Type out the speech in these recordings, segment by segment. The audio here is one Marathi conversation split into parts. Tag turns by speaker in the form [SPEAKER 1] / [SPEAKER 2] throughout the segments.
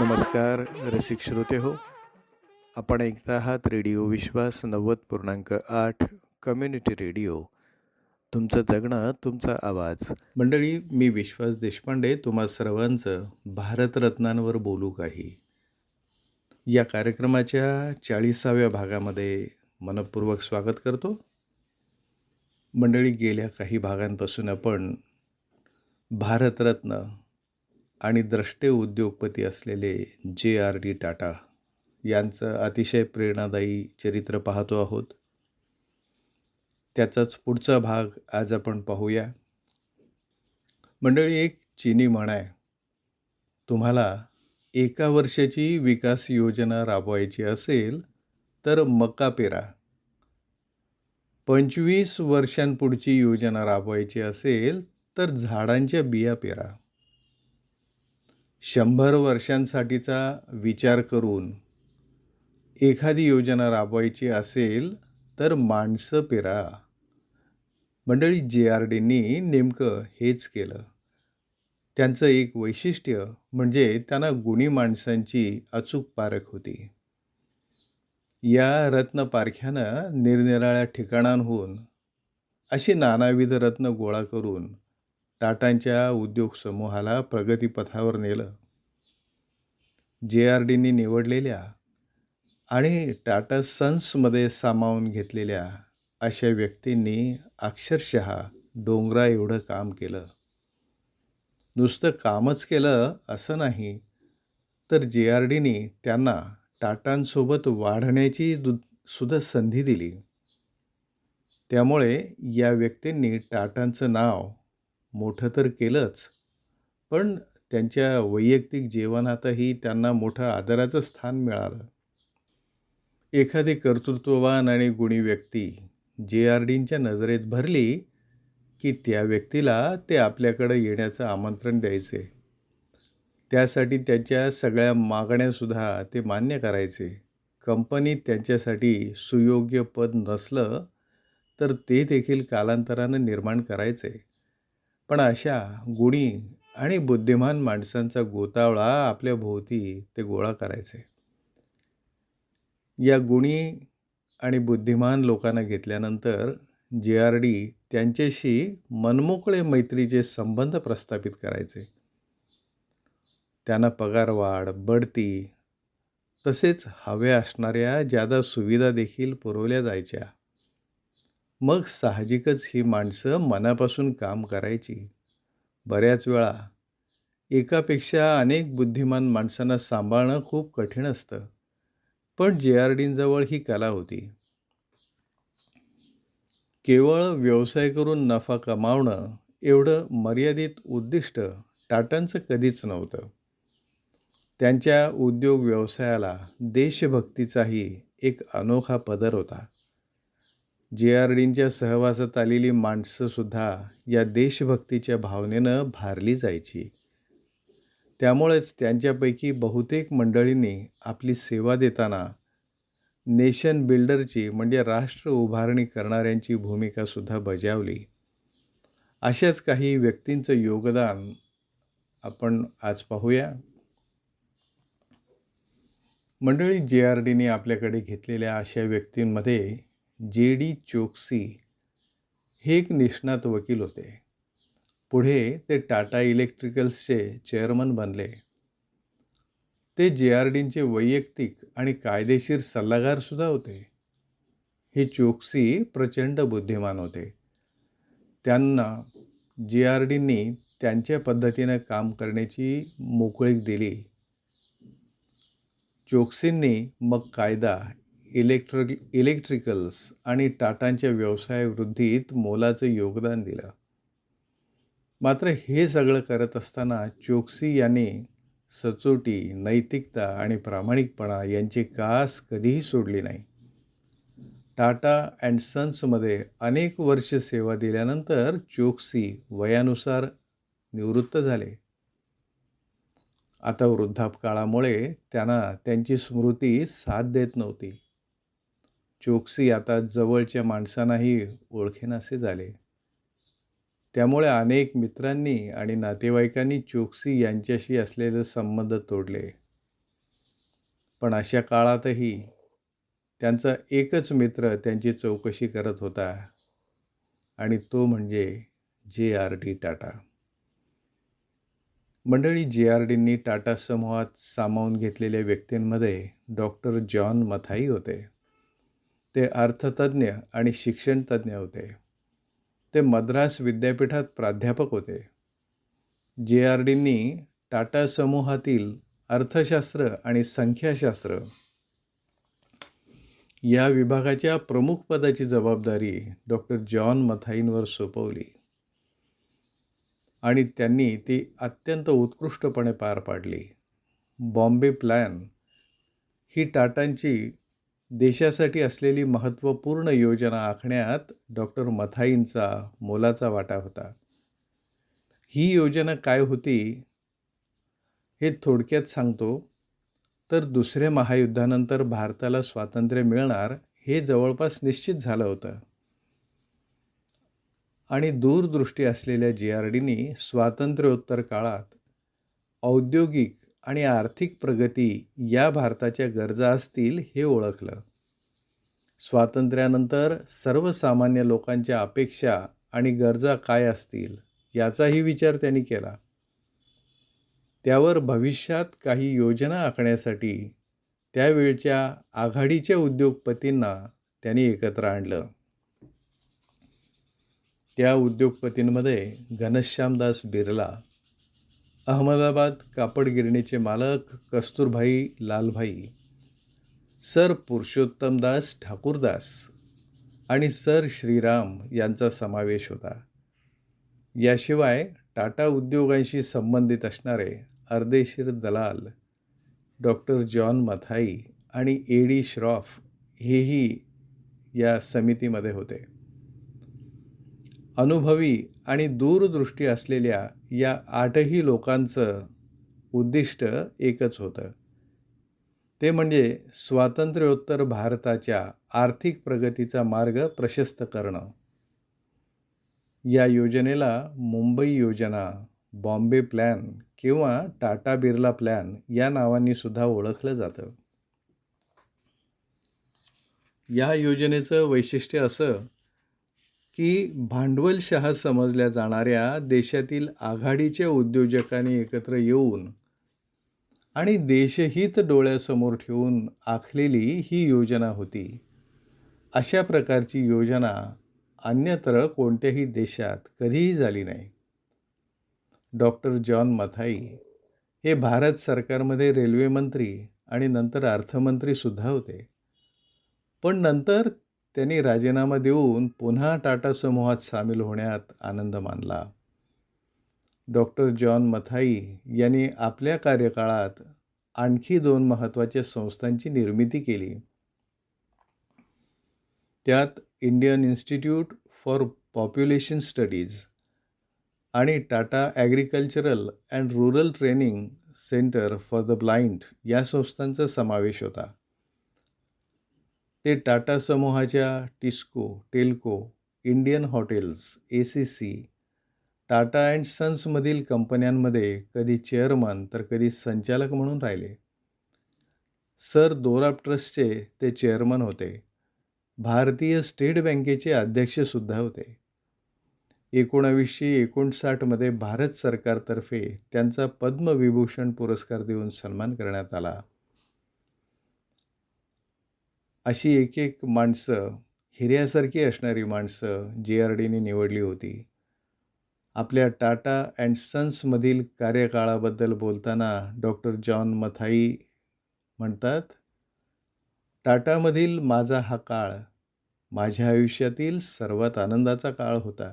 [SPEAKER 1] नमस्कार रसिक श्रोते हो. आपण ऐकता आहात रेडिओ विश्वास नव्वद पूर्णांक आठ कम्युनिटी रेडिओ. तुमचं जगणं तुमचा आवाज. मंडळी मी विश्वास देशपांडे तुम्हा सर्वांचं भारतरत्नांवर बोलू काही. या कार्यक्रमाच्या चाळीसाव्या भागामध्ये मनपूर्वक स्वागत करतो. मंडळी गेल्या काही भागांपासून आपण भारतरत्न आणि द्रष्टे उद्योगपती असलेले जे आर डी टाटा यांचं अतिशय प्रेरणादायी चरित्र पाहतो आहोत. त्याचाच पुढचा भाग आज आपण पाहूया. मंडळी एक चिनी म्हण आहे तुम्हाला एका वर्षाची विकास योजना राबवायची असेल तर मका पेरा. पंचवीस वर्षांपुढची योजना राबवायची असेल तर झाडांच्या बिया पेरा. शंभर वर्षांसाठीचा विचार करून एखादी योजना राबवायची असेल तर माणसं पेरा. मंडळी जे आर डींनी नेमकं हेच केलं. त्यांचं एक वैशिष्ट्य म्हणजे त्यांना गुणी माणसांची अचूक पारख होती. या रत्न पारख्यानं निरनिराळ्या ठिकाणांहून अशी नानाविध रत्न गोळा करून टाटांच्या उद्योग समूहाला प्रगतीपथावर नेलं. जे आर डीनी निवडलेल्या आणि टाटा सन्समध्ये सामावून घेतलेल्या अशा व्यक्तींनी अक्षरशः डोंगरा एवढं काम केलं. नुसतं कामच केलं असं नाही तर जे आर डीनी त्यांना टाटांसोबत वाढण्याची दु सुद्धा संधी दिली. त्यामुळे या व्यक्तींनी टाटांचं नाव मोठं तर केलंच. पण त्यांच्या वैयक्तिक जीवनातही त्यांना मोठं आदराचं स्थान मिळालं. एखादी कर्तृत्ववान आणि गुणी व्यक्ती जे आर डींच्या नजरेत भरली की त्या व्यक्तीला ते आपल्याकडे येण्याचं आमंत्रण द्यायचे. त्यासाठी त्याच्या सगळ्या मागण्यासुद्धा ते मान्य करायचे. कंपनीत त्यांच्यासाठी सुयोग्य पद नसलं तर ते देखील कालांतरानं निर्माण करायचे. पण अशा गुणी आणि बुद्धिमान माणसांचा गोतावळा आपल्या भोवती ते गोळा करायचे. या गुणी आणि बुद्धिमान लोकांना घेतल्यानंतर जे आर डी त्यांच्याशी मनमोकळे मैत्रीचे संबंध प्रस्थापित करायचे. त्यांना पगारवाढ बढती तसेच हव्या असणाऱ्या ज्यादा सुविधा देखील पुरवल्या जायच्या. मग साहजिकच ही माणसं मनापासून काम करायची. बऱ्याच वेळा एकापेक्षा अनेक बुद्धिमान माणसांना सांभाळणं खूप कठीण असतं. पण जे आर डींजवळ ही कला होती. केवळ व्यवसाय करून नफा कमावणं एवढं मर्यादित उद्दिष्ट टाटांचं कधीच नव्हतं. त्यांच्या उद्योग व्यवसायाला देशभक्तीचाही एक अनोखा पदर होता. जे आर डींच्या सहवासात आलेली माणसंसुद्धा या देशभक्तीच्या भावनेनं भारली जायची. त्यामुळेच त्यांच्यापैकी बहुतेक मंडळींनी आपली सेवा देताना नेशन बिल्डरची म्हणजे राष्ट्र उभारणी करणाऱ्यांची भूमिकासुद्धा बजावली. अशाच काही व्यक्तींचं योगदान आपण आज पाहूया. मंडळी जे आर डीने आपल्याकडे घेतलेल्या अशा व्यक्तींमध्ये जे डी चोक्सी हे एक निष्णात वकील होते. पुढे ते टाटा इलेक्ट्रिकल्सचे चेअरमन बनले. ते जे आर डींचे वैयक्तिक आणि कायदेशीर सल्लागारसुद्धा होते. हे चोक्सी प्रचंड बुद्धिमान होते. त्यांना जे आर डींनी त्यांच्या पद्धतीनं काम करण्याची मोकळीक दिली. चोक्सींनी मग कायदा इलेक्ट्र इलेक्ट्रिकल्स आणि टाटांच्या व्यवसाय वृद्धीत मोलाचं योगदान दिलं. मात्र हे सगळं करत असताना चोक्सी यांनी सचोटी नैतिकता आणि प्रामाणिकपणा यांची कास कधीही सोडली नाही. टाटा अँड सन्समध्ये अनेक वर्ष सेवा दिल्यानंतर चोक्सी वयानुसार निवृत्त झाले. आता वृद्धापकाळामुळे त्यांना त्यांची स्मृती साथ देत नव्हती. चोक्सी आता जवळच्या माणसांनाही ओळखेनासे झाले. त्यामुळे अनेक मित्रांनी आणि नातेवाईकांनी चोक्सी यांच्याशी असलेले संबंध तोडले. पण अशा काळातही त्यांचा एकच मित्र त्यांची चौकशी करत होता आणि तो म्हणजे जे आर डी टाटा. मंडळी जे आर डींनी टाटा समूहात सामावून घेतलेल्या व्यक्तींमध्ये डॉक्टर जॉन मथाई होते. ते अर्थतज्ज्ञ आणि शिक्षणतज्ज्ञ होते. ते मद्रास विद्यापीठात प्राध्यापक होते. जे आर डींनी टाटा समूहातील अर्थशास्त्र आणि संख्याशास्त्र या विभागाच्या प्रमुख पदाची जबाबदारी डॉक्टर जॉन मथाईंवर सोपवली. आणि त्यांनी ती अत्यंत उत्कृष्टपणे पार पाडली. बॉम्बे प्लॅन ही टाटांची देशासाठी असलेली महत्त्वपूर्ण योजना आखण्यात डॉक्टर मथाईंचा मोलाचा वाटा होता. ही योजना काय होती हे थोडक्यात सांगतो. तर दुसऱ्या महायुद्धानंतर भारताला स्वातंत्र्य मिळणार हे जवळपास निश्चित झालं होतं. आणि दूरदृष्टी असलेल्या जी आर डीनी स्वातंत्र्योत्तर काळात औद्योगिक आणि आर्थिक प्रगती या भारताच्या गरजा असतील हे ओळखलं. स्वातंत्र्यानंतर सर्वसामान्य लोकांच्या अपेक्षा आणि गरजा काय असतील याचाही विचार त्यांनी केला. त्यावर भविष्यात काही योजना आखण्यासाठी त्यावेळच्या आघाडीच्या उद्योगपतींना त्यांनी एकत्र आणलं. त्या उद्योगपतींमध्ये घनश्यामदास बिर्ला अहमदाबाद कापड गिरणीचे मालक कस्तुरभाई लालभाई सर पुरुषोत्तमदास ठाकूरदास आणि सर श्रीराम यांचा समावेश होता. याशिवाय टाटा उद्योगांशी संबंधित असणारे अर्देशीर दलाल डॉक्टर जॉन मथाई आणि ए डी श्रॉफ हेही या समितीमध्ये होते. अनुभवी आणि दूरदृष्टी असलेल्या या आठही लोकांचं उद्दिष्ट एकच होतं. ते म्हणजे स्वातंत्र्योत्तर भारताच्या आर्थिक प्रगतीचा मार्ग प्रशस्त करणं. या योजनेला मुंबई योजना बॉम्बे प्लॅन किंवा टाटा बिर्ला प्लॅन या नावांनी सुद्धा ओळखलं जातं. या योजनेचं वैशिष्ट्य असं की भांडवलशहा समजल्या जाणाऱ्या देशातील आघाडीच्या उद्योजकांनी एकत्र येऊन आणि देशहित डोळ्यासमोर ठेवून आखलेली ही योजना होती. अशा प्रकारची योजना अन्यत्र कोणत्याही देशात कधीही झाली नाही. डॉक्टर जॉन मथाई हे भारत सरकारमध्ये रेल्वे मंत्री आणि नंतर अर्थमंत्रीसुद्धा होते. पण नंतर त्यांनी राजीनामा देऊन पुन्हा टाटा समूहात सामील होण्यात आनंद मानला. डॉक्टर जॉन मथाई यांनी आपल्या कार्यकाळात आणखी दोन महत्त्वाच्या संस्थांची निर्मिती केली. त्यात Indian institute for population studies आणि Tata agricultural and rural training centre for the blind या संस्थांचा समावेश होता. ते टाटा समूहाच्या TISCO TELCO Indian hotels A C C Tata and सन्समधील कंपन्यांमध्ये कधी चेअरमन तर कधी संचालक म्हणून राहिले. सर दोराब ट्रस्टचे ते चेअरमन होते. भारतीय स्टेट बँकेचे अध्यक्षसुद्धा होते. एकोणावीसशे एकोणसाठमध्ये भारत सरकारतर्फे त्यांचा पद्मविभूषण पुरस्कार देऊन सन्मान करण्यात आला. अशी एक एक माणसं हिऱ्यासारखी असणारी माणसं जे आर डीने निवडली होती. आपल्या टाटा अँड सन्समधील कार्यकाळाबद्दल बोलताना डॉक्टर जॉन मथाई म्हणतात टाटामधील माझा हा काळ माझ्या आयुष्यातील सर्वात आनंदाचा काळ होता.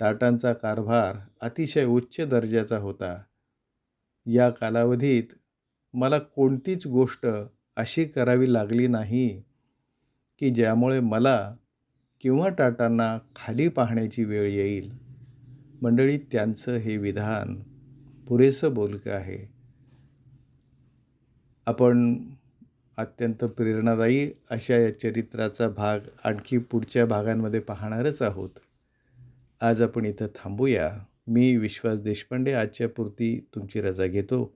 [SPEAKER 1] टाटांचा कारभार अतिशय उच्च दर्जाचा होता. या कालावधीत मला कोणतीच गोष्ट अशी करावी लागली नाही की ज्यामुळे मला किंवा टाटांना खाली पाहण्याची वेळ येईल. मंडळी त्यांचं हे विधान पुरेसं बोलकं आहे. आपण अत्यंत प्रेरणादायी अशा या चरित्राचा भाग आणखी पुढच्या भागांमध्ये पाहणारच आहोत. आज आपण इथं थांबूया. मी विश्वास देशपांडे आजच्या पुरती तुमची रजा घेतो.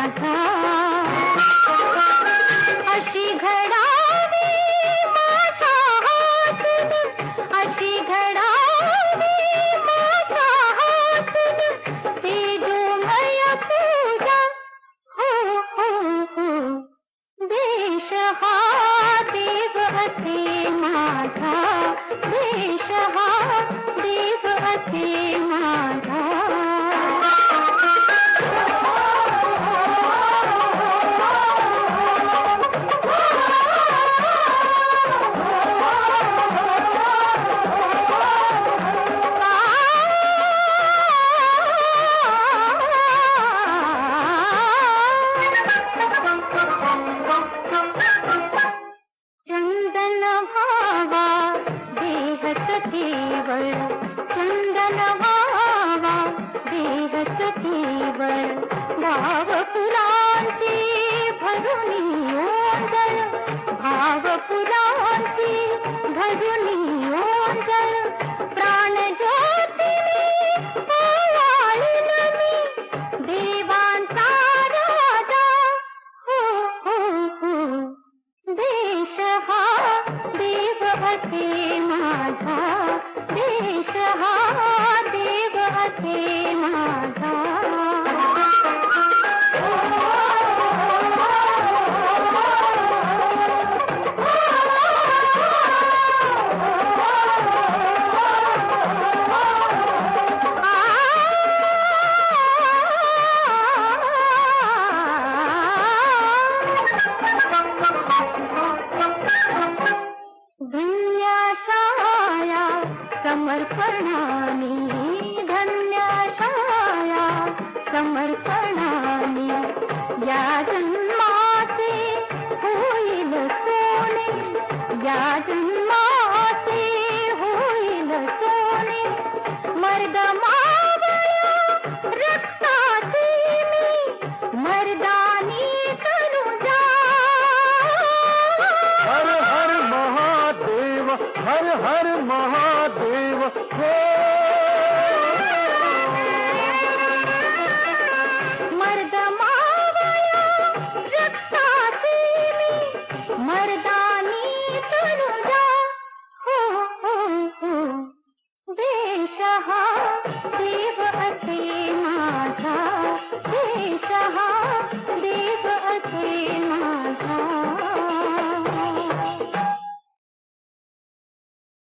[SPEAKER 2] माझा. अशी घडावी माझ्या हातून. अशी घडावी माझ्या हातून. तेजोमय पूजा. हो हो हो. देश हा देव असे माझा. देश हा देव असे